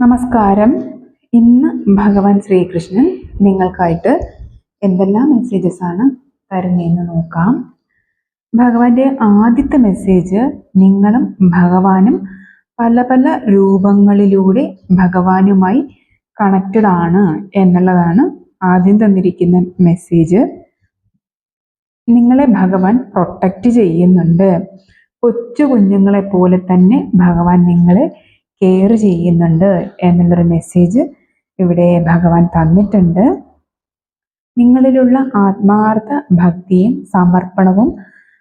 നമസ്കാരം. ഇന്ന് ഭഗവാൻ ശ്രീകൃഷ്ണൻ നിങ്ങൾക്കായിട്ട് എന്തെല്ലാം മെസ്സേജസ് ആണ് തരുന്നതെന്ന് നോക്കാം. ഭഗവാന്റെ ആദ്യത്തെ മെസ്സേജ് നിങ്ങളും ഭഗവാനും പല പല രൂപങ്ങളിലൂടെ ഭഗവാനുമായി കണക്റ്റഡ് ആണ് എന്നുള്ളതാണ് ആദ്യം തന്നിരിക്കുന്ന മെസ്സേജ് നിങ്ങളെ ഭഗവാൻ പ്രൊട്ടക്റ്റ് ചെയ്യുന്നുണ്ട്. കൊച്ചു കുഞ്ഞുങ്ങളെ പോലെ തന്നെ ഭഗവാൻ നിങ്ങളെ കെയർ ചെയ്യുന്നുണ്ട് എന്നുള്ളൊരു മെസ്സേജ് ഇവിടെ ഭഗവാൻ തന്നിട്ടുണ്ട്. നിങ്ങളിലുള്ള ആത്മാർത്ഥ ഭക്തിയും സമർപ്പണവും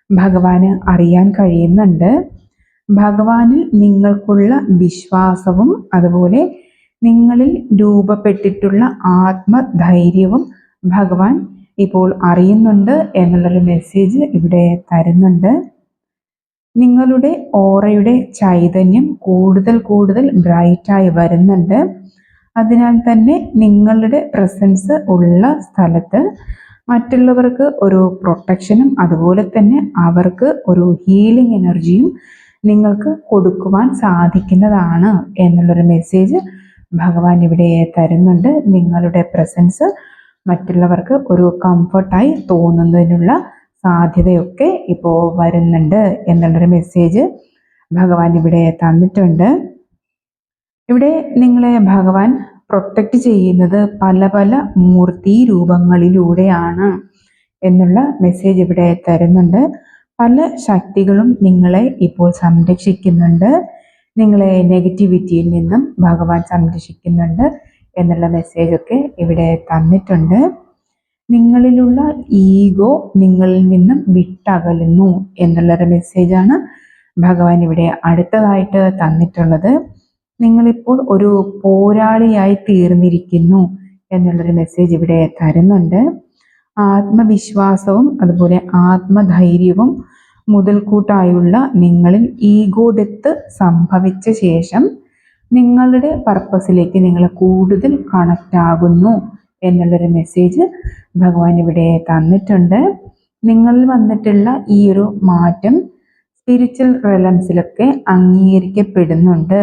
ഭഗവാന് അറിയാൻ കഴിയുന്നുണ്ട്. ഭഗവാനിൽ നിങ്ങൾക്കുള്ള വിശ്വാസവും അതുപോലെ നിങ്ങളിൽ രൂപപ്പെട്ടിട്ടുള്ള ആത്മധൈര്യവും ഭഗവാൻ ഇപ്പോൾ അറിയുന്നുണ്ട് എന്നുള്ളൊരു മെസ്സേജ് ഇവിടെ തരുന്നുണ്ട്. നിങ്ങളുടെ ഓറയുടെ ചൈതന്യം കൂടുതൽ കൂടുതൽ ബ്രൈറ്റായി വരുന്നുണ്ട്. അതിനാൽ തന്നെ നിങ്ങളുടെ പ്രസൻസ് ഉള്ള സ്ഥലത്ത് മറ്റുള്ളവർക്ക് ഒരു പ്രൊട്ടക്ഷനും അതുപോലെ തന്നെ അവർക്ക് ഒരു ഹീലിംഗ് എനർജിയും നിങ്ങൾക്ക് കൊടുക്കുവാൻ സാധിക്കുന്നതാണ് എന്നുള്ളൊരു മെസ്സേജ് ഭഗവാൻ ഇവിടെ തരുന്നുണ്ട്. നിങ്ങളുടെ പ്രസൻസ് മറ്റുള്ളവർക്ക് ഒരു കംഫർട്ടായി തോന്നുന്നതിനുള്ള സാധ്യതയൊക്കെ ഇപ്പോൾ വരുന്നുണ്ട് എന്നുള്ളൊരു മെസ്സേജ് ഭഗവാൻ ഇവിടെ തന്നിട്ടുണ്ട്. ഇവിടെ നിങ്ങളെ ഭഗവാൻ പ്രൊട്ടക്റ്റ് ചെയ്യുന്നത് പല പല മൂർത്തി രൂപങ്ങളിലൂടെയാണ് എന്നുള്ള മെസ്സേജ് ഇവിടെ തരുന്നുണ്ട്. പല ശക്തികളും നിങ്ങളെ ഇപ്പോൾ സംരക്ഷിക്കുന്നുണ്ട്. നിങ്ങളെ നെഗറ്റിവിറ്റിയിൽ നിന്നും ഭഗവാൻ സംരക്ഷിക്കുന്നുണ്ട് എന്നുള്ള മെസ്സേജൊക്കെ ഇവിടെ തന്നിട്ടുണ്ട്. നിങ്ങളിലുള്ള ഈഗോ നിങ്ങളിൽ നിന്നും വിട്ടകലുന്നു എന്നുള്ളൊരു മെസ്സേജാണ് ഭഗവാൻ ഇവിടെ അടുത്തതായിട്ട് തന്നിട്ടുള്ളത്. നിങ്ങളിപ്പോൾ ഒരു പോരാളിയായി തീർന്നിരിക്കുന്നു എന്നുള്ളൊരു മെസ്സേജ് ഇവിടെ തരുന്നുണ്ട്. ആത്മവിശ്വാസവും അതുപോലെ ആത്മധൈര്യവും മുതൽക്കൂട്ടായുള്ള നിങ്ങളിൽ ഈഗോ ഡെത്ത് സംഭവിച്ച ശേഷം നിങ്ങളുടെ പർപ്പസിലേക്ക് നിങ്ങൾ കൂടുതൽ കണക്റ്റ് ആകുന്നു. എന്നുള്ളൊരു മെസ്സേജ് ഭഗവാൻ ഇവിടെ തന്നിട്ടുണ്ട്. നിങ്ങളിൽ വന്നിട്ടുള്ള ഈ ഒരു മാറ്റം സ്പിരിച്വൽ റെലംസിലൊക്കെ അംഗീകരിക്കപ്പെടുന്നുണ്ട്.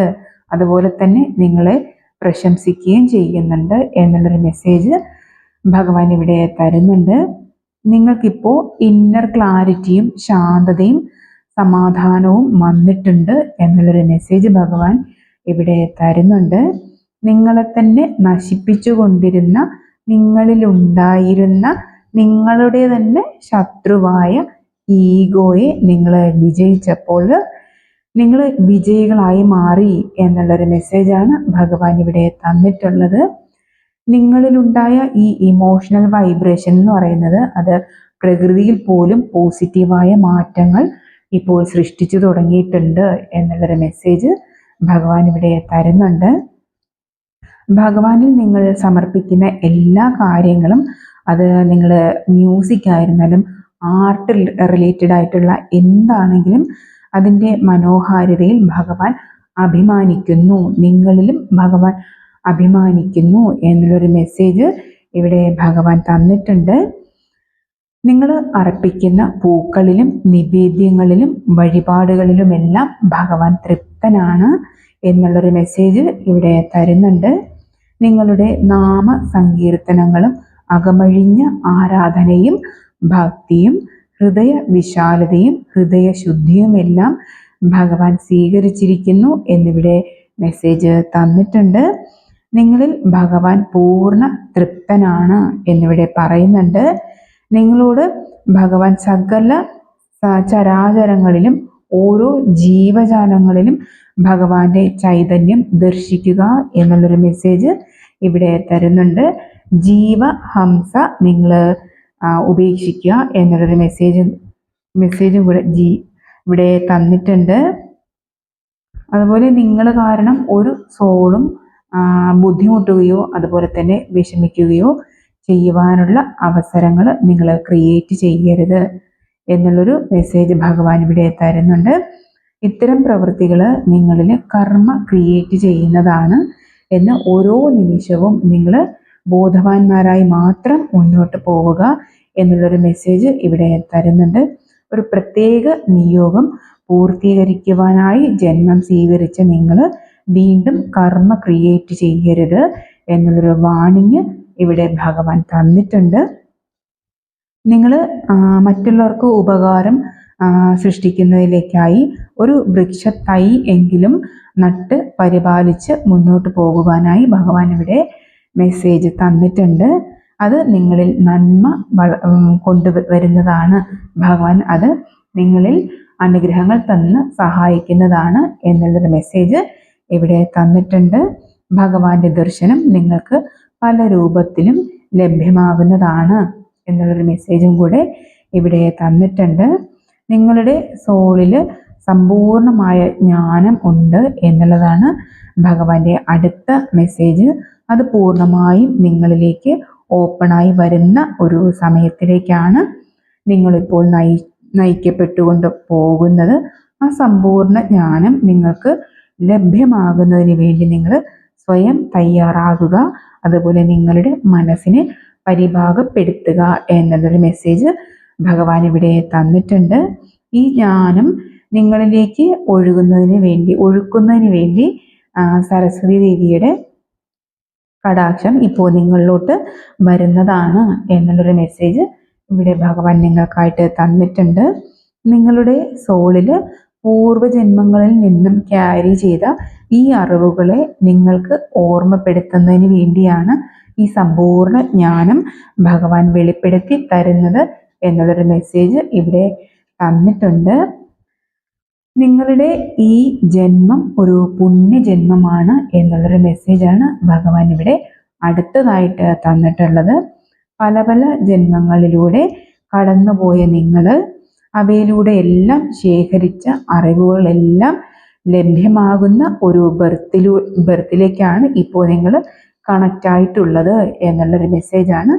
അതുപോലെ തന്നെ നിങ്ങളെ പ്രശംസിക്കുകയും ചെയ്യുന്നുണ്ട് എന്നുള്ളൊരു മെസ്സേജ് ഭഗവാൻ ഇവിടെ തരുന്നുണ്ട്. നിങ്ങൾക്കിപ്പോൾ ഇന്നർ ക്ലാരിറ്റിയും ശാന്തതയും സമാധാനവും വന്നിട്ടുണ്ട് എന്നുള്ളൊരു മെസ്സേജ് ഭഗവാൻ ഇവിടെ തരുന്നുണ്ട്. നിങ്ങളെ തന്നെ നശിപ്പിച്ചുകൊണ്ടിരുന്ന നിങ്ങളിലുണ്ടായിരുന്ന നിങ്ങളുടെ തന്നെ ശത്രുവായ ഈഗോയെ നിങ്ങൾ വിജയിച്ചപ്പോൾ നിങ്ങൾ വിജയികളായി മാറി എന്നുള്ളൊരു മെസ്സേജാണ് ഭഗവാൻ ഇവിടെ തന്നിട്ടുള്ളത്. നിങ്ങളിലുണ്ടായ ഈ ഇമോഷണൽ വൈബ്രേഷൻ എന്ന് പറയുന്നത് അത് പ്രകൃതിയിൽ പോലും പോസിറ്റീവായ മാറ്റങ്ങൾ ഇപ്പോൾ സൃഷ്ടിച്ചു തുടങ്ങിയിട്ടുണ്ട് എന്നുള്ളൊരു മെസ്സേജ് ഭഗവാൻ ഇവിടെ തരുന്നുണ്ട്. ഭഗവാനിൽ നിങ്ങൾ സമർപ്പിക്കുന്ന എല്ലാ കാര്യങ്ങളും അത് നിങ്ങൾ മ്യൂസിക് ആയിരുന്നാലും ആർട്ട് റിലേറ്റഡ് ആയിട്ടുള്ള എന്താണെങ്കിലും അതിന്റെ മനോഹാരിതയിൽ ഭഗവാൻ അഭിമാനിക്കുന്നു. നിങ്ങളിലും ഭഗവാൻ അഭിമാനിക്കുന്നു എന്നുള്ളൊരു മെസ്സേജ് ഇവിടെ ഭഗവാൻ തന്നിട്ടുണ്ട്. നിങ്ങൾ അർപ്പിക്കുന്ന പൂക്കളിലും നിവേദ്യങ്ങളിലും വഴിപാടുകളിലുമെല്ലാം ഭഗവാൻ തൃപ്തനാണ് എന്നുള്ളൊരു മെസ്സേജ് ഇവിടെ തരുന്നുണ്ട്. നിങ്ങളുടെ നാമ സങ്കീർത്തനങ്ങളും അകമഴിഞ്ഞ ആരാധനയും ഭക്തിയും ഹൃദയ വിശാലതയും ഹൃദയശുദ്ധിയുമെല്ലാം ഭഗവാൻ സ്വീകരിച്ചിരിക്കുന്നു എന്നിവിടെ മെസ്സേജ് തന്നിട്ടുണ്ട്. നിങ്ങളിൽ ഭഗവാൻ പൂർണ തൃപ്തനാണ് എന്നിവിടെ പറയുന്നുണ്ട്. നിങ്ങളോട് ഭഗവാൻ സകല ചരാചരങ്ങളിലും ഓരോ ജീവജാലങ്ങളിലും ഭഗവാന്റെ ചൈതന്യം ദർശിക്കുക എന്നുള്ളൊരു മെസ്സേജ് ഇവിടെ തരുന്നുണ്ട്. ജീവ ഹംസ നിങ്ങൾ ഉപേക്ഷിക്കുക എന്നുള്ളൊരു മെസ്സേജ് മെസ്സേജും കൂടെ ജി ഇവിടെ തന്നിട്ടുണ്ട്. അതുപോലെ നിങ്ങൾ കാരണം ഒരു സോളും ബുദ്ധിമുട്ടുകയോ അതുപോലെ തന്നെ വിഷമിക്കുകയോ ചെയ്യുവാനുള്ള അവസരങ്ങൾ നിങ്ങൾ ക്രിയേറ്റ് ചെയ്യരുത് എന്നുള്ളൊരു മെസ്സേജ് ഭഗവാൻ ഇവിടെ തരുന്നുണ്ട്. ഇത്തരം പ്രവൃത്തികൾ നിങ്ങളിൽ കർമ്മ ക്രിയേറ്റ് ചെയ്യുന്നതാണ്. എന്ന് ഓരോ നിമിഷവും നിങ്ങൾ ബോധവാന്മാരായി മാത്രം മുന്നോട്ട് പോവുക എന്നുള്ളൊരു മെസ്സേജ് ഇവിടെ തരുന്നുണ്ട്. ഒരു പ്രത്യേക നിയോഗം പൂർത്തീകരിക്കുവാനായി ജന്മം സ്വീകരിച്ച നിങ്ങൾ വീണ്ടും കർമ്മ ക്രിയേറ്റ് ചെയ്യരുത് എന്നുള്ളൊരു വാണിങ് ഇവിടെ ഭഗവാൻ തന്നിട്ടുണ്ട്. നിങ്ങൾ മറ്റുള്ളവർക്ക് ഉപകാരം സൃഷ്ടിക്കുന്നതിലേക്കായി ഒരു വൃക്ഷത്തൈ എങ്കിലും നട്ട് പരിപാലിച്ച് മുന്നോട്ട് പോകുവാനായി ഭഗവാൻ ഇവിടെ മെസ്സേജ് തന്നിട്ടുണ്ട്. അത് നിങ്ങളിൽ നന്മ കൊണ്ടുവരുന്നതാണ് ഭഗവാൻ അത് നിങ്ങളിൽ അനുഗ്രഹങ്ങൾ തന്ന് സഹായിക്കുന്നതാണ് എന്നുള്ളൊരു മെസ്സേജ് ഇവിടെ തന്നിട്ടുണ്ട്. ഭഗവാന്റെ ദർശനം നിങ്ങൾക്ക് പല രൂപത്തിലും ലഭ്യമാകുന്നതാണ് എന്നുള്ളൊരു മെസ്സേജും കൂടെ ഇവിടെ തന്നിട്ടുണ്ട്. നിങ്ങളുടെ സോളിൽ സമ്പൂർണമായ ജ്ഞാനം ഉണ്ട് എന്നുള്ളതാണ് ഭഗവാന്റെ അടുത്ത മെസ്സേജ് അത് പൂർണമായും നിങ്ങളിലേക്ക് ഓപ്പണായി വരുന്ന ഒരു സമയത്തിലേക്കാണ് നിങ്ങളിപ്പോൾ നയി നയിക്കപ്പെട്ടുകൊണ്ട് പോകുന്നത്. ആ സമ്പൂർണ ജ്ഞാനം നിങ്ങൾക്ക് ലഭ്യമാകുന്നതിന് വേണ്ടി നിങ്ങൾ സ്വയം തയ്യാറാകുക. അതുപോലെ നിങ്ങളുടെ മനസ്സിനെ പരിഭാഗപ്പെടുത്തുക എന്നുള്ളൊരു മെസ്സേജ് ഭഗവാൻ ഇവിടെ തന്നിട്ടുണ്ട്. ഈ ജ്ഞാനം നിങ്ങളിലേക്ക് ഒഴുകുന്നതിന് വേണ്ടി ഒഴുക്കുന്നതിന് വേണ്ടി സരസ്വതി ദേവിയുടെ കടാക്ഷം ഇപ്പോൾ നിങ്ങളിലോട്ട് വരുന്നതാണ് എന്നുള്ളൊരു മെസ്സേജ് ഇവിടെ ഭഗവാൻ നിങ്ങൾക്കായിട്ട് തന്നിട്ടുണ്ട്. നിങ്ങളുടെ സോളിൽ പൂർവജന്മങ്ങളിൽ നിന്നും ക്യാരി ചെയ്ത ഈ അറിവുകളെ നിങ്ങൾക്ക് ഓർമ്മപ്പെടുത്തുന്നതിന് വേണ്ടിയാണ് ഈ സമ്പൂർണ ജ്ഞാനം ഭഗവാൻ വെളിപ്പെടുത്തി തരുന്നത് എന്നുള്ളൊരു മെസ്സേജ് ഇവിടെ തന്നിട്ടുണ്ട്. നിങ്ങളുടെ ഈ ജന്മം ഒരു പുണ്യജന്മമാണ് എന്നുള്ളൊരു മെസ്സേജാണ് ഭഗവാൻ ഇവിടെ അടുത്തതായിട്ട് തന്നിട്ടുള്ളത്. പല പല ജന്മങ്ങളിലൂടെ കടന്നുപോയ നിങ്ങൾ അവയിലൂടെ എല്ലാം ശേഖരിച്ച അറിവുകളെല്ലാം ലഭ്യമാകുന്ന ഒരു ബർത്തിലൂ ബർത്തിലേക്കാണ് ഇപ്പോൾ നിങ്ങൾ കണക്റ്റ് ആയിട്ടുള്ളത് എന്നുള്ളൊരു മെസ്സേജാണ്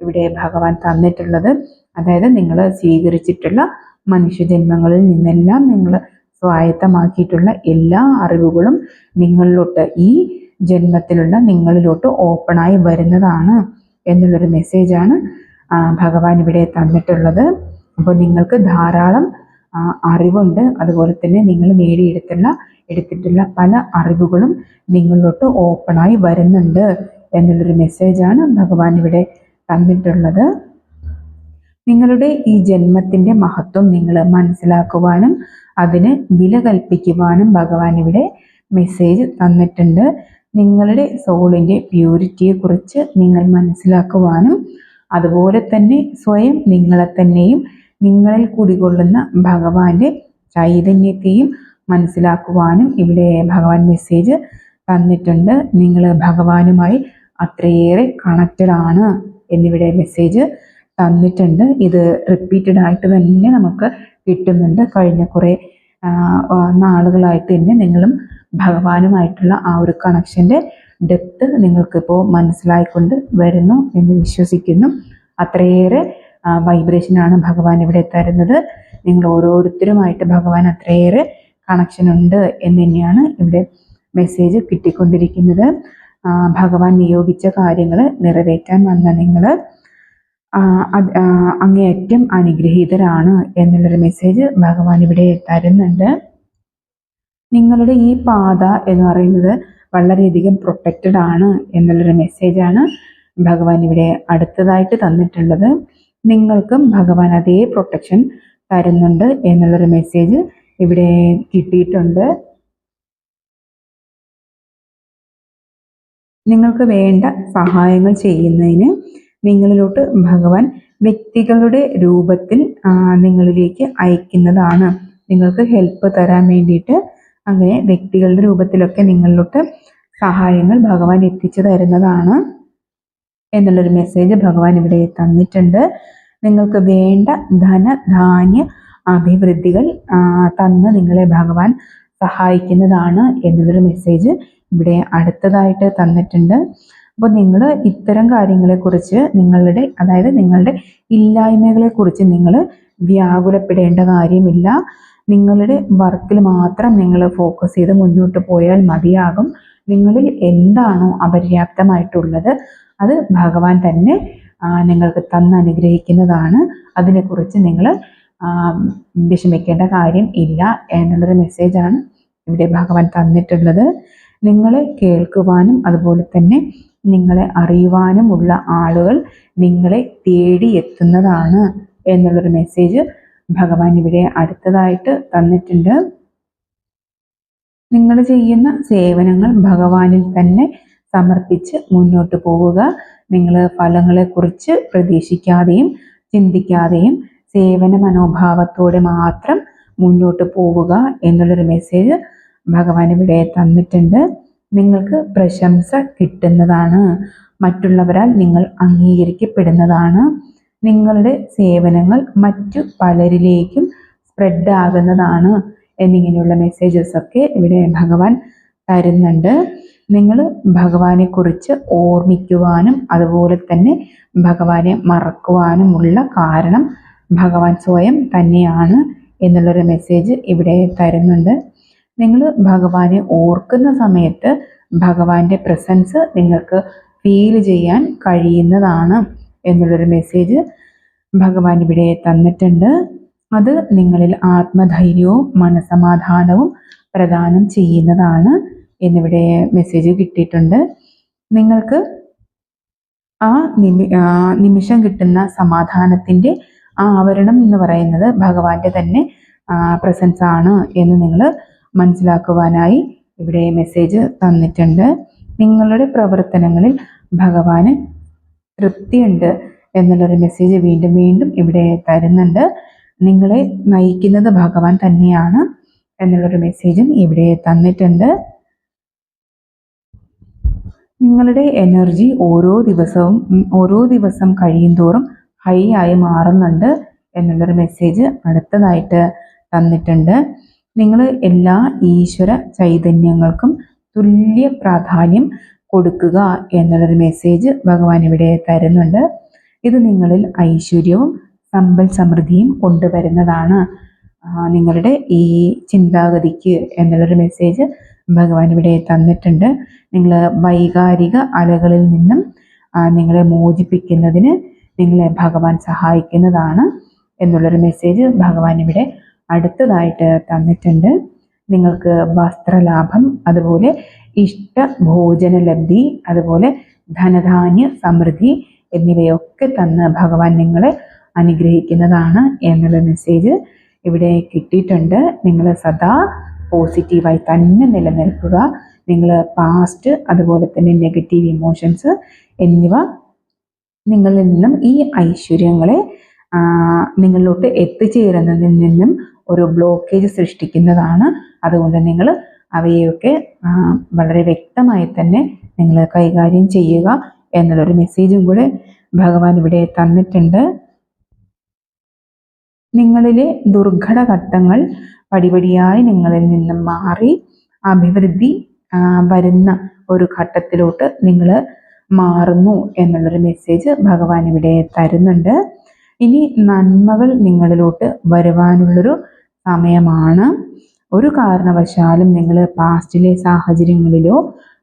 ഇവിടെ ഭഗവാൻ തന്നിട്ടുള്ളത്. അതായത് നിങ്ങൾ സ്വീകരിച്ചിട്ടുള്ള മനുഷ്യജന്മങ്ങളിൽ നിന്നെല്ലാം നിങ്ങൾ സ്വായത്തമാക്കിയിട്ടുള്ള എല്ലാ അറിവുകളും നിങ്ങളിലോട്ട് ഈ ജന്മത്തിലുള്ള നിങ്ങളിലോട്ട് ഓപ്പണായി വരുന്നതാണ് എന്നുള്ളൊരു മെസ്സേജാണ് ഭഗവാൻ ഇവിടെ തന്നിട്ടുള്ളത്. അപ്പോൾ നിങ്ങൾക്ക് ധാരാളം അറിവുണ്ട്. അതുപോലെ തന്നെ നിങ്ങൾ നേടിയെടുത്തുള്ള എടുത്തിട്ടുള്ള പല അറിവുകളും നിങ്ങളിലോട്ട് ഓപ്പണായി വരുന്നുണ്ട് എന്നുള്ളൊരു മെസ്സേജാണ് ഭഗവാൻ ഇവിടെ തന്നിട്ടുള്ളത്. നിങ്ങളുടെ ഈ ജന്മത്തിന്റെ മഹത്വം നിങ്ങൾ മനസ്സിലാക്കുവാനും അതിന് വില കൽപ്പിക്കുവാനും ഭഗവാൻ ഇവിടെ മെസ്സേജ് തന്നിട്ടുണ്ട്. നിങ്ങളുടെ സോളിന്റെ പ്യൂരിറ്റിയെക്കുറിച്ച് നിങ്ങൾ മനസ്സിലാക്കുവാനും അതുപോലെ തന്നെ സ്വയം നിങ്ങളെ തന്നെയും നിങ്ങളിൽ കുടികൊള്ളുന്ന ഭഗവാന്റെ ചൈതന്യത്തെയും മനസ്സിലാക്കുവാനും ഇവിടെ ഭഗവാൻ മെസ്സേജ് തന്നിട്ടുണ്ട്. നിങ്ങൾ ഭഗവാനുമായി അത്രയേറെ കണക്റ്റഡ് ആണ് എന്നിവിടെ മെസ്സേജ് തന്നിട്ടുണ്ട്. ഇത് റിപ്പീറ്റഡ് ആയിട്ട് തന്നെ നമുക്ക് കിട്ടുന്നുണ്ട്. കഴിഞ്ഞ കുറേ നാളുകളായിട്ട് തന്നെ നിങ്ങളും ഭഗവാനുമായിട്ടുള്ള ആ ഒരു കണക്ഷന്റെ ഡെപ്ത് നിങ്ങൾക്കിപ്പോൾ മനസ്സിലായിക്കൊണ്ട് വരുന്നു എന്ന് വിശ്വസിക്കുന്നു. അത്രയേറെ വൈബ്രേഷനാണ് ഭഗവാൻ ഇവിടെ തരുന്നത്. നിങ്ങൾ ഓരോരുത്തരുമായിട്ട് ഭഗവാൻ അത്രയേറെ കണക്ഷൻ ഉണ്ട് എന്ന് തന്നെയാണ് ഇവിടെ മെസ്സേജ് കിട്ടിക്കൊണ്ടിരിക്കുന്നത്. ഭഗവാൻ നിയോഗിച്ച കാര്യങ്ങൾ നിറവേറ്റാൻ വന്ന നിങ്ങൾ അങ്ങേയറ്റം അനുഗ്രഹീതരാണ് എന്നുള്ളൊരു മെസ്സേജ് ഭഗവാൻ ഇവിടെ തരുന്നുണ്ട്. നിങ്ങളുടെ ഈ പാത എന്ന് പറയുന്നത് വളരെയധികം പ്രൊട്ടക്റ്റഡ് ആണ് എന്നുള്ളൊരു മെസ്സേജാണ് ഭഗവാൻ ഇവിടെ അടുത്തതായിട്ട് തന്നിട്ടുള്ളത്. നിങ്ങൾക്കും ഭഗവാൻ അതേ പ്രൊട്ടക്ഷൻ തരുന്നുണ്ട് എന്നുള്ളൊരു മെസ്സേജ് ഇവിടെ കിട്ടിയിട്ടുണ്ട്. നിങ്ങൾക്ക് വേണ്ട സഹായങ്ങൾ ചെയ്യുന്നതിന് നിങ്ങളിലോട്ട് ഭഗവാൻ വ്യക്തികളുടെ രൂപത്തിൽ നിങ്ങളിലേക്ക് അയക്കുന്നതാണ്. നിങ്ങൾക്ക് ഹെൽപ്പ് തരാൻ വേണ്ടിയിട്ട് അങ്ങനെ വ്യക്തികളുടെ രൂപത്തിലൊക്കെ നിങ്ങളിലോട്ട് സഹായങ്ങൾ ഭഗവാൻ എത്തിച്ചു തരുന്നതാണ് എന്നുള്ളൊരു മെസ്സേജ് ഭഗവാൻ ഇവിടെ തന്നിട്ടുണ്ട്. നിങ്ങൾക്ക് വേണ്ട ധന ധാന്യ അഭിവൃദ്ധികൾ തന്ന് നിങ്ങളെ ഭഗവാൻ സഹായിക്കുന്നതാണ് എന്നുള്ളൊരു മെസ്സേജ് ഇവിടെ അടുത്തതായിട്ട് തന്നിട്ടുണ്ട്. അപ്പോൾ നിങ്ങൾ ഇത്തരം കാര്യങ്ങളെക്കുറിച്ച് നിങ്ങളുടെ അതായത് നിങ്ങളുടെ ഇല്ലായ്മകളെക്കുറിച്ച് നിങ്ങൾ വ്യാകുലപ്പെടേണ്ട കാര്യമില്ല. നിങ്ങളുടെ വർക്കിൽ മാത്രം നിങ്ങൾ ഫോക്കസ് ചെയ്ത് മുന്നോട്ട് പോയാൽ മതിയാകും. നിങ്ങളിൽ എന്താണോ അപര്യാപ്തമായിട്ടുള്ളത് അത് ഭഗവാൻ തന്നെ നിങ്ങൾക്ക് തന്ന് അനുഗ്രഹിക്കുന്നതാണ്. അതിനെക്കുറിച്ച് നിങ്ങൾ വിഷമിക്കേണ്ട കാര്യം ഇല്ല എന്നുള്ളൊരു മെസ്സേജാണ് ഇവിടെ ഭഗവാൻ തന്നിട്ടുള്ളത്. നിങ്ങളെ കേൾക്കുവാനും അതുപോലെ തന്നെ നിങ്ങളെ അറിയുവാനുമുള്ള ആളുകൾ നിങ്ങളെ തേടി എത്തുന്നതാണ് എന്നുള്ളൊരു മെസ്സേജ് ഭഗവാൻ ഇവിടെ അടുത്തതായിട്ട് തന്നിട്ടുണ്ട്. നിങ്ങൾ ചെയ്യുന്ന സേവനങ്ങൾ ഭഗവാനിൽ തന്നെ സമർപ്പിച്ച് മുന്നോട്ട് പോവുക. നിങ്ങൾ ഫലങ്ങളെക്കുറിച്ച് പ്രതീക്ഷിക്കാതെയും ചിന്തിക്കാതെയും സേവന മനോഭാവത്തോടെ മാത്രം മുന്നോട്ട് പോവുക എന്നുള്ളൊരു മെസ്സേജ് ഭഗവാൻ ഇവിടെ തന്നിട്ടുണ്ട്. നിങ്ങൾക്ക് പ്രശംസ കിട്ടുന്നതാണ്. മറ്റുള്ളവരാൽ നിങ്ങൾ അംഗീകരിക്കപ്പെടുന്നതാണ്. നിങ്ങളുടെ സേവനങ്ങൾ മറ്റു പലരിലേക്കും സ്പ്രെഡ് ആകുന്നതാണ് എന്നിങ്ങനെയുള്ള മെസ്സേജസ് ഒക്കെ ഇവിടെ ഭഗവാൻ തരുന്നുണ്ട്. നിങ്ങൾ ഭഗവാനെക്കുറിച്ച് ഓർമ്മിക്കുവാനും അതുപോലെ തന്നെ ഭഗവാനെ മറക്കുവാനുമുള്ള കാരണം ഭഗവാൻ സ്വയം തന്നെയാണ് എന്നുള്ളൊരു മെസ്സേജ് ഇവിടെ തരുന്നുണ്ട്. നിങ്ങൾ ഭഗവാനെ ഓർക്കുന്ന സമയത്ത് ഭഗവാന്റെ പ്രസൻസ് നിങ്ങൾക്ക് ഫീൽ ചെയ്യാൻ കഴിയുന്നതാണ് എന്നുള്ളൊരു മെസ്സേജ് ഭഗവാൻ ഇവിടെ തന്നിട്ടുണ്ട്. അത് നിങ്ങളിൽ ആത്മധൈര്യവും മനസമാധാനവും പ്രദാനം ചെയ്യുന്നതാണ് എന്നിവിടെ മെസ്സേജ് കിട്ടിയിട്ടുണ്ട്. നിങ്ങൾക്ക് ആ നിമി നിമിഷം കിട്ടുന്ന സമാധാനത്തിന്റെ ആവരണം എന്ന് പറയുന്നത് ഭഗവാന്റെ തന്നെ പ്രസൻസ് ആണ് എന്ന് നിങ്ങൾ മനസ്സിലാക്കുവാനായി ഇവിടെ മെസ്സേജ് തന്നിട്ടുണ്ട്. നിങ്ങളുടെ പ്രവർത്തനങ്ങളിൽ ഭഗവാന് തൃപ്തിയുണ്ട് എന്നുള്ളൊരു മെസ്സേജ് വീണ്ടും വീണ്ടും ഇവിടെ തരുന്നുണ്ട്. നിങ്ങളെ നയിക്കുന്നത് ഭഗവാൻ തന്നെയാണ് എന്നുള്ളൊരു മെസ്സേജും ഇവിടെ തന്നിട്ടുണ്ട്. നിങ്ങളുടെ എനർജി ഓരോ ദിവസവും ഓരോ ദിവസം കഴിയും തോറും ഹൈ ആയി മാറുന്നുണ്ട് എന്നുള്ളൊരു മെസ്സേജ് അടുത്തതായിട്ട് തന്നിട്ടുണ്ട്. നിങ്ങൾ എല്ലാ ഈശ്വര ചൈതന്യങ്ങൾക്കും തുല്യ പ്രാധാന്യം കൊടുക്കുക എന്നുള്ളൊരു മെസ്സേജ് ഭഗവാൻ ഇവിടെ തരുന്നുണ്ട്. ഇത് നിങ്ങളിൽ ഐശ്വര്യവും സമ്പൽ സമൃദ്ധിയും കൊണ്ടുവരുന്നതാണ്. നിങ്ങളുടെ ഈ ചിന്താഗതിക്ക് എന്നുള്ളൊരു മെസ്സേജ് ഭഗവാൻ ഇവിടെ തന്നിട്ടുണ്ട്. നിങ്ങൾ വൈകാരിക അലകളിൽ നിന്നും നിങ്ങളെ മോചിപ്പിക്കുന്നതിന് നിങ്ങളെ ഭഗവാൻ സഹായിക്കുന്നതാണ് എന്നുള്ളൊരു മെസ്സേജ് ഭഗവാൻ ഇവിടെ അടുത്തതായിട്ട് തന്നിട്ടുണ്ട്. നിങ്ങൾക്ക് വസ്ത്രലാഭം അതുപോലെ ഇഷ്ട ഭോജന ലബ്ധി അതുപോലെ ധനധാന്യ സമൃദ്ധി എന്നിവയൊക്കെ തന്ന് ഭഗവാൻ നിങ്ങളെ അനുഗ്രഹിക്കുന്നതാണ് എന്നുള്ള മെസ്സേജ് ഇവിടെ കിട്ടിയിട്ടുണ്ട്. നിങ്ങൾ സദാ പോസിറ്റീവായി തന്നെ നിലനിൽക്കുക. നിങ്ങൾ പാസ്റ്റ് അതുപോലെ തന്നെ നെഗറ്റീവ് ഇമോഷൻസ് എന്നിവ നിങ്ങളിൽ നിന്നും ഈ ഐശ്വര്യങ്ങളെ നിങ്ങളിലോട്ട് എത്തിച്ചേരുന്നതിൽ നിന്നും ഒരു ബ്ലോക്കേജ് സൃഷ്ടിക്കുന്നതാണ്. അതുകൊണ്ട് നിങ്ങൾ അവയൊക്കെ വളരെ വ്യക്തമായി തന്നെ നിങ്ങൾ കൈകാര്യം ചെയ്യുക എന്നുള്ളൊരു മെസ്സേജും കൂടെ ഭഗവാൻ ഇവിടെ തന്നിട്ടുണ്ട്. നിങ്ങളിലെ ദുർഘട ഘട്ടങ്ങൾ പടിപടിയായി നിങ്ങളിൽ നിന്നും മാറി അഭിവൃദ്ധി വരുന്ന ഒരു ഘട്ടത്തിലോട്ട് നിങ്ങൾ മാറുന്നു എന്നുള്ളൊരു മെസ്സേജ് ഭഗവാൻ ഇവിടെ തരുന്നുണ്ട്. ഇനി നന്മകൾ നിങ്ങളിലോട്ട് വരുവാനുള്ളൊരു സമയമാണ്. ഒരു കാരണവശാലും നിങ്ങൾ പാസ്റ്റിലെ സാഹചര്യങ്ങളിലോ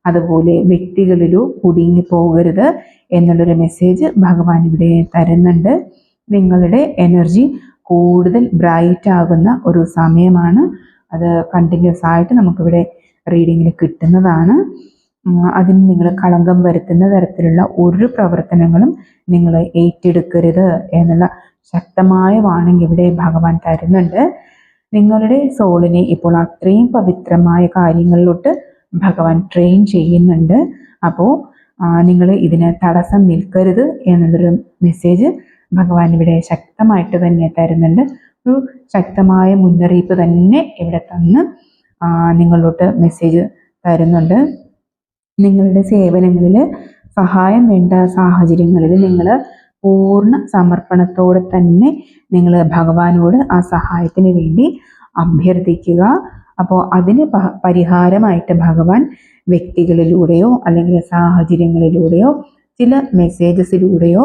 അതുപോലെ വ്യക്തികളിലോ കുടുങ്ങി പോകരുത് എന്നുള്ളൊരു മെസ്സേജ് ഭഗവാൻ ഇവിടെ തരുന്നുണ്ട്. നിങ്ങളുടെ എനർജി കൂടുതൽ ബ്രൈറ്റ് ആകുന്ന ഒരു സമയമാണ്. അത് കണ്ടിന്യൂസ് ആയിട്ട് നമുക്കിവിടെ റീഡിങ്ങിൽ കിട്ടുന്നതാണ്. അതിന് നിങ്ങൾ കളങ്കം വരുത്തുന്ന തരത്തിലുള്ള ഒരു പ്രവർത്തനങ്ങളും നിങ്ങൾ ഏറ്റെടുക്കരുത് എന്നുള്ള ശക്തമായ വാണിംഗ് ഇവിടെ ഭഗവാൻ തരുന്നുണ്ട്. നിങ്ങളുടെ സോളിനെ ഇപ്പോൾ അത്രയും പവിത്രമായ കാര്യങ്ങളിലോട്ട് ഭഗവാൻ ട്രെയിൻ ചെയ്യുന്നുണ്ട്. അപ്പോൾ നിങ്ങൾ ഇതിന് തടസ്സം നിൽക്കരുത് എന്നുള്ളൊരു മെസ്സേജ് ഭഗവാൻ ഇവിടെ ശക്തമായിട്ട് തന്നെ തരുന്നുണ്ട്. ഒരു ശക്തമായ മുന്നറിയിപ്പ് തന്നെ ഇവിടെ തന്ന് നിങ്ങളിലോട്ട് മെസ്സേജ് തരുന്നുണ്ട്. നിങ്ങളുടെ സേവനങ്ങളിൽ സഹായം വേണ്ട സാഹചര്യങ്ങളിൽ നിങ്ങൾ പൂർണ സമർപ്പണത്തോടെ തന്നെ നിങ്ങൾ ഭഗവാനോട് ആ സഹായത്തിന് വേണ്ടി അഭ്യർത്ഥിക്കുക. അപ്പോൾ അതിന് പരിഹാരമായിട്ട് ഭഗവാൻ വ്യക്തികളിലൂടെയോ അല്ലെങ്കിൽ സാഹചര്യങ്ങളിലൂടെയോ ചില മെസ്സേജസിലൂടെയോ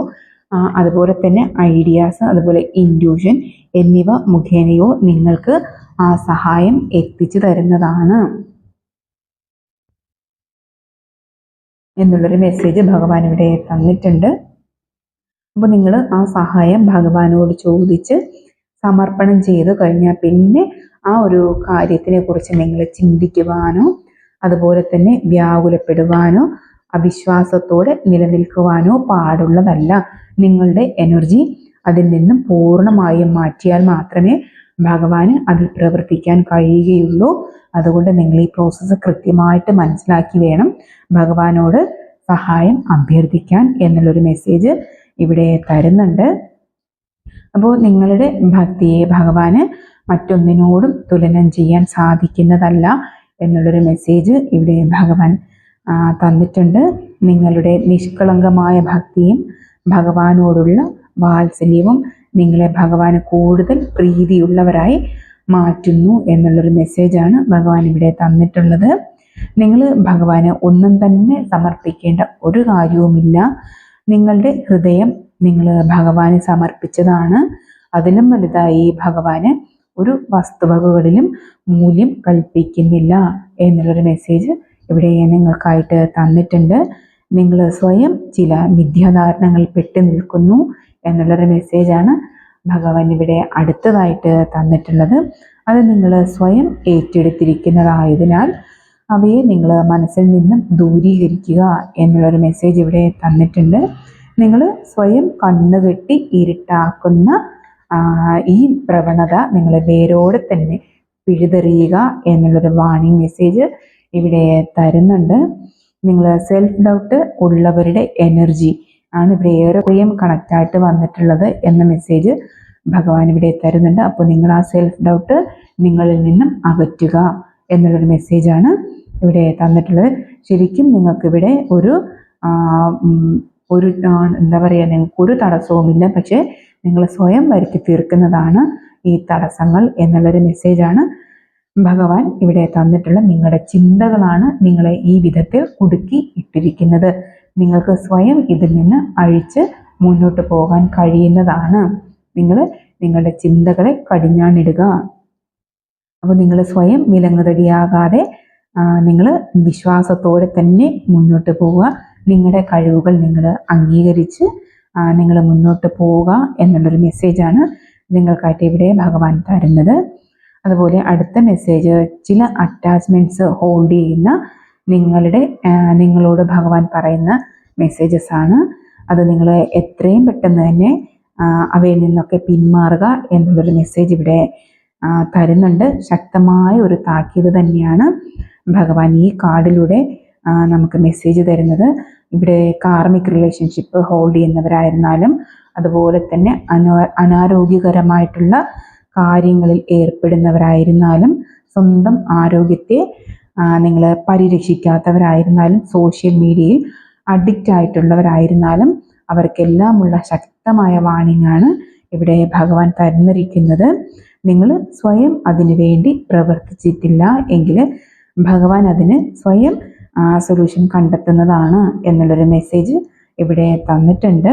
അതുപോലെ തന്നെ ഐഡിയാസ് അതുപോലെ ഇൻഡ്യൂഷൻ എന്നിവ മുഖേനയോ നിങ്ങൾക്ക് ആ സഹായം എത്തിച്ചു തരുന്നതാണ്. എന്നുള്ളൊരു മെസ്സേജ് ഭഗവാൻ ഇവിടെ തന്നിട്ടുണ്ട്. അപ്പോൾ നിങ്ങൾ ആ സഹായം ഭഗവാനോട് ചോദിച്ച് സമർപ്പണം ചെയ്തു കഴിഞ്ഞാൽ പിന്നെ ആ ഒരു കാര്യത്തിനെ കുറിച്ച് നിങ്ങൾ ചിന്തിക്കുവാനോ അതുപോലെ തന്നെ വ്യാകുലപ്പെടുവാനോ അവിശ്വാസത്തോടെ നിലനിൽക്കുവാനോ പാടുള്ളതല്ല. നിങ്ങളുടെ എനർജി അതിൽ നിന്നും പൂർണമായും മാറ്റിയാൽ മാത്രമേ ഭഗവാന് അതിൽ പ്രവർത്തിക്കാൻ കഴിയുകയുള്ളൂ. അതുകൊണ്ട് നിങ്ങൾ ഈ പ്രോസസ്സ് കൃത്യമായിട്ട് മനസ്സിലാക്കി വേണം ഭഗവാനോട് സഹായം അഭ്യർത്ഥിക്കാൻ എന്നുള്ളൊരു മെസ്സേജ് ഇവിടെ തരുന്നുണ്ട്. അപ്പോൾ നിങ്ങളുടെ ഭക്തിയെ ഭഗവാന് മറ്റൊന്നിനോടും തുലനം ചെയ്യാൻ സാധിക്കുന്നതല്ല എന്നുള്ളൊരു മെസ്സേജ് ഇവിടെ ഭഗവാൻ തന്നിട്ടുണ്ട്. നിങ്ങളുടെ നിഷ്കളങ്കമായ ഭക്തിയും ഭഗവാനോടുള്ള വാത്സല്യവും നിങ്ങളെ ഭഗവാന് കൂടുതൽ പ്രീതിയുള്ളവരായി മാറ്റുന്നു എന്നുള്ളൊരു മെസ്സേജാണ് ഭഗവാൻ ഇവിടെ തന്നിട്ടുള്ളത്. നിങ്ങൾ ഭഗവാന് ഒന്നും തന്നെ സമർപ്പിക്കേണ്ട ഒരു കാര്യവുമില്ല. നിങ്ങളുടെ ഹൃദയം നിങ്ങൾ ഭഗവാന് സമർപ്പിച്ചതാണ്. അതിലും വലുതായി ഭഗവാന് ഒരു വസ്തുവകകളിലും മൂല്യം കൽപ്പിക്കുന്നില്ല എന്നുള്ളൊരു മെസ്സേജ് ഇവിടെ നിങ്ങൾക്കായിട്ട് തന്നിട്ടുണ്ട്. നിങ്ങൾ സ്വയം ചില മിഥ്യാധാരണകൾ പെട്ടു നിൽക്കുന്നു എന്നുള്ളൊരു മെസ്സേജാണ് ഭഗവാൻ ഇവിടെ അടുത്തതായിട്ട് തന്നിട്ടുള്ളത്. അത് നിങ്ങൾ സ്വയം ഏറ്റെടുത്തിരിക്കുന്നതായതിനാൽ അവയെ നിങ്ങൾ മനസ്സിൽ നിന്നും ദൂരീകരിക്കുക എന്നുള്ളൊരു മെസ്സേജ് ഇവിടെ തന്നിട്ടുണ്ട്. നിങ്ങൾ സ്വയം കണ്ണുകെട്ടി ഇരുട്ടാക്കുന്ന ഈ പ്രവണത നിങ്ങൾ വേരോടെ തന്നെ പിഴുതെറിയുക എന്നുള്ളൊരു വാണിംഗ് മെസ്സേജ് ഇവിടെ തരുന്നുണ്ട്. നിങ്ങൾ സെൽഫ് ഡൗട്ട് ഉള്ളവരുടെ എനർജി ആണ് ഇവിടെ ഏറെയും കണക്റ്റായിട്ട് വന്നിട്ടുള്ളത് എന്ന മെസ്സേജ് ഭഗവാൻ ഇവിടെ തരുന്നുണ്ട്. അപ്പോൾ നിങ്ങൾ ആ സെൽഫ് ഡൗട്ട് നിങ്ങളിൽ നിന്നും അകറ്റുക എന്നുള്ളൊരു മെസ്സേജാണ് ഇവിടെ തന്നിട്ടുള്ളത്. ശരിക്കും നിങ്ങൾക്കിവിടെ ഒരു ഒരു എന്താ പറയുക നിങ്ങൾക്ക് ഒരു തടസ്സവുമില്ല. പക്ഷേ നിങ്ങൾ സ്വയം വരുത്തി തീർക്കുന്നതാണ് ഈ തടസ്സങ്ങൾ എന്നുള്ളൊരു മെസ്സേജാണ് ഭഗവാൻ ഇവിടെ തന്നിട്ടുള്ള നിങ്ങളുടെ ചിന്തകളാണ് നിങ്ങളെ ഈ വിധത്തിൽ കുടുക്കി ഇട്ടിരിക്കുന്നത്. നിങ്ങൾക്ക് സ്വയം ഇതിൽ നിന്ന് അഴിച്ച് മുന്നോട്ട് പോകാൻ കഴിയുന്നതാണ്. നിങ്ങൾ നിങ്ങളുടെ ചിന്തകളെ കടിഞ്ഞാണിടുക. അപ്പോൾ നിങ്ങൾ സ്വയം വിലങ്ങുതടിയാകാതെ നിങ്ങൾ വിശ്വാസത്തോടെ തന്നെ മുന്നോട്ട് പോവുക. നിങ്ങളുടെ കഴിവുകൾ നിങ്ങൾ അംഗീകരിച്ച് നിങ്ങൾ മുന്നോട്ട് പോവുക എന്നുള്ളൊരു മെസ്സേജാണ് നിങ്ങൾക്കായിട്ട് ഇവിടെ ഭഗവാൻ തരുന്നത്. അതുപോലെ അടുത്ത മെസ്സേജ് ചില അറ്റാച്ച്മെന്റ്സ് ഹോൾഡ് ചെയ്യുന്ന നിങ്ങളുടെ നിങ്ങളോട് ഭഗവാൻ പറയുന്ന മെസ്സേജസ് ആണ്. അത് നിങ്ങൾ എത്രയും പെട്ടെന്ന് തന്നെ അവയിൽ നിന്നൊക്കെ പിന്മാറുക എന്നുള്ളൊരു മെസ്സേജ് ഇവിടെ തരുന്നുണ്ട്. ശക്തമായ ഒരു താക്കീത് തന്നെയാണ്. ഭഗവാൻ ഈ കാർഡിലൂടെ നമുക്ക് മെസ്സേജ് തരുന്നത്. ഇവിടെ കാർമിക് റിലേഷൻഷിപ്പ് ഹോൾഡ് ചെയ്യുന്നവരായിരുന്നാലും അതുപോലെ തന്നെ അനോ അനാരോഗ്യകരമായിട്ടുള്ള കാര്യങ്ങളിൽ ഏർപ്പെടുന്നവരായിരുന്നാലും സ്വന്തം ആരോഗ്യത്തെ നിങ്ങൾ പരിരക്ഷിക്കാത്തവരായിരുന്നാലും സോഷ്യൽ മീഡിയയിൽ അഡിക്റ്റ് ആയിട്ടുള്ളവരായിരുന്നാലും അവർക്കെല്ലാമുള്ള ശക്തമായ വാണിങ്ങാണ് ഇവിടെ ഭഗവാൻ തന്നിരിക്കുന്നത്. നിങ്ങൾ സ്വയം അതിനു വേണ്ടി പ്രവർത്തിച്ചിട്ടില്ല എങ്കിൽ ഭഗവാൻ അതിന് സ്വയം സൊല്യൂഷൻ കണ്ടെത്തുന്നതാണ് എന്നുള്ളൊരു മെസ്സേജ് ഇവിടെ തന്നിട്ടുണ്ട്.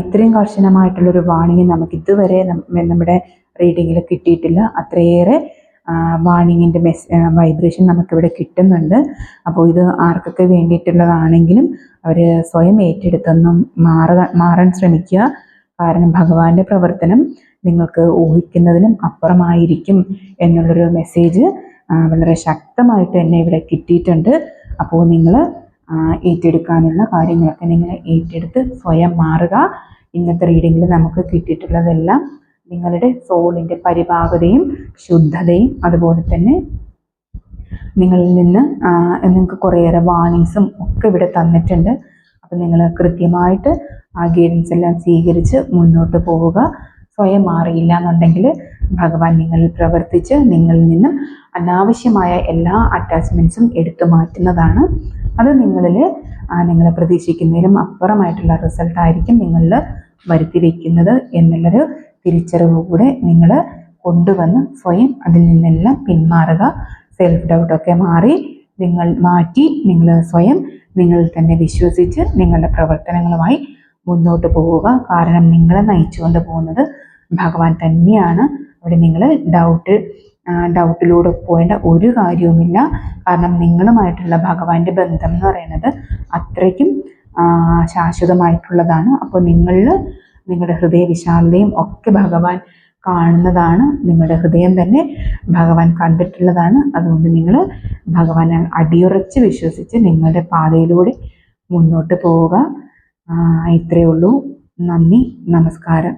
ഇത്രയും കർശനമായിട്ടുള്ളൊരു വാണിംഗ് നമുക്ക് ഇതുവരെ നമ്മുടെ റീഡിങ്ങിൽ കിട്ടിയിട്ടില്ല. അത്രയേറെ വാണിങ്ങിന്റെ മെസ് വൈബ്രേഷൻ നമുക്കിവിടെ കിട്ടുന്നുണ്ട്. അപ്പോൾ ഇത് ആർക്കൊക്കെ വേണ്ടിയിട്ടുള്ളതാണെങ്കിലും അവർ സ്വയം ഏറ്റെടുത്തൊന്നും മാറുക മാറാൻ ശ്രമിക്കുക. കാരണം ഭഗവാന്റെ പ്രവർത്തനം നിങ്ങൾക്ക് ഊഹിക്കുന്നതിനും അപ്പുറമായിരിക്കും എന്നുള്ളൊരു മെസ്സേജ് വളരെ ശക്തമായിട്ട് തന്നെ ഇവിടെ കിട്ടിയിട്ടുണ്ട്. അപ്പോൾ നിങ്ങൾ ഏറ്റെടുക്കാനുള്ള കാര്യങ്ങളൊക്കെ നിങ്ങൾ ഏറ്റെടുത്ത് സ്വയം മാറുക. ഇന്നത്തെ റീഡിങ്ങിൽ നമുക്ക് കിട്ടിയിട്ടുള്ളതെല്ലാം നിങ്ങളുടെ സോളിന്റെ പരിപാകതയും ശുദ്ധതയും അതുപോലെ തന്നെ നിങ്ങളിൽ നിന്ന് നിങ്ങൾക്ക് കുറേയേറെ വാണിങ്സും ഒക്കെ ഇവിടെ തന്നിട്ടുണ്ട്. അപ്പം നിങ്ങൾ കൃത്യമായിട്ട് ആ ഗൈഡൻസ് എല്ലാം സ്വീകരിച്ച് മുന്നോട്ട് പോവുക. സ്വയം മാറിയില്ല എന്നുണ്ടെങ്കിൽ ഭഗവാൻ നിങ്ങളിൽ പ്രവർത്തിച്ച് നിങ്ങളിൽ നിന്ന് അനാവശ്യമായ എല്ലാ അറ്റാച്ച്മെന്റ്സും എടുത്തു മാറ്റുന്നതാണ്. അത് നിങ്ങളിൽ നിങ്ങളെ പ്രതീക്ഷിക്കുന്നതിലും അപ്പുറമായിട്ടുള്ള റിസൾട്ടായിരിക്കും നിങ്ങളിൽ വരുത്തി വയ്ക്കുന്നത് എന്നുള്ളൊരു തിരിച്ചറിവ് കൂടെ നിങ്ങൾ കൊണ്ടുവന്ന് സ്വയം അതിൽ നിന്നെല്ലാം പിന്മാറുക. സെൽഫ് ഡൗട്ടൊക്കെ മാറി നിങ്ങൾ മാറ്റി നിങ്ങൾ സ്വയം നിങ്ങൾ തന്നെ വിശ്വസിച്ച് നിങ്ങളുടെ പ്രവർത്തനങ്ങളുമായി മുന്നോട്ട് പോവുക. കാരണം നിങ്ങളെ നയിച്ചുകൊണ്ട് പോകുന്നത് ഭഗവാൻ തന്നെയാണ്. അവിടെ നിങ്ങൾ ഡൗട്ട് ഡൗട്ടിലൂടെ പോകേണ്ട ഒരു കാര്യവുമില്ല. കാരണം നിങ്ങളുമായിട്ടുള്ള ഭഗവാന്റെ ബന്ധം എന്ന് പറയുന്നത് അത്രയ്ക്കും ശാശ്വതമായിട്ടുള്ളതാണ്. അപ്പോൾ നിങ്ങളിൽ നിങ്ങളുടെ ഹൃദയ വിശാലതയും ഒക്കെ ഭഗവാൻ കാണുന്നതാണ്. നിങ്ങളുടെ ഹൃദയം തന്നെ ഭഗവാൻ കണ്ടിട്ടുള്ളതാണ്. അതുകൊണ്ട് നിങ്ങൾ ഭഗവാനെ അടിയുറച്ച് വിശ്വസിച്ച് നിങ്ങളുടെ പാതയിലൂടെ മുന്നോട്ട് പോവുക. ഇത്രയേ ഉള്ളൂ. നന്ദി നമസ്കാരം.